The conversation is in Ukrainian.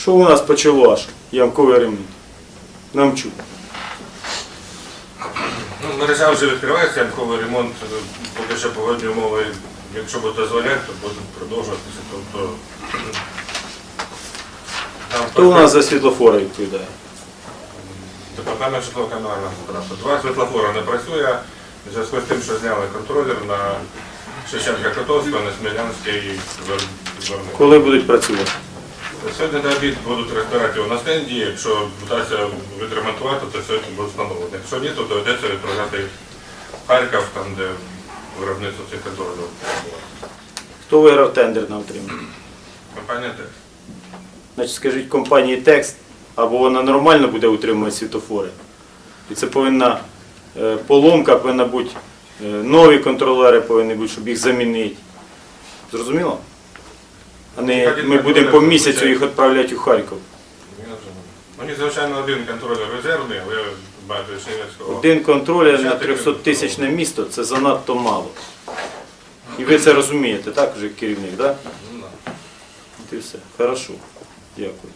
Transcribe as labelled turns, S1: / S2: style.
S1: Що у нас почало аж ямковий ремонт? Нам чу.
S2: Ну, мережа вже відкривається, ямковий ремонт, е, поки що погодні умови, якщо буде дозволяти, то будуть продовжуватися. Тобто, нам
S1: Хто у нас за світлофори відповідає?
S2: Департамент житлово-комунального господарства. Два світлофори не працює в зв'язку з тим, що зняли контролер на Шевченка Котовського, на Смілянській Верни.
S1: Коли будуть працювати?
S2: Сьогодні на обід будуть розбирати його на стенді. Якщо вдасться відремонтувати, то сьогодні буде встановлено. Якщо ні, то доведеться відправляти в Харків, там де виробництво цих контролерів.
S1: Хто виграв тендер на утримання?
S2: Компанія ТЕК.
S1: Значить, скажіть компанії текст, або вона нормально буде утримувати світофори. І це повинна е, поломка, повинна бути, е, нові контролери повинні бути, щоб їх замінити. Зрозуміло? А не ми будемо по місяцю їх відправляти у Харків.
S2: Них, звичайно, один контролер резервний, але багато Чернівського.
S1: Один контролер на 300 тисячне місто це занадто мало. І ви це розумієте, так, вже керівник, так?
S2: Ну, да.
S1: От і все. Хорошо. Дякую.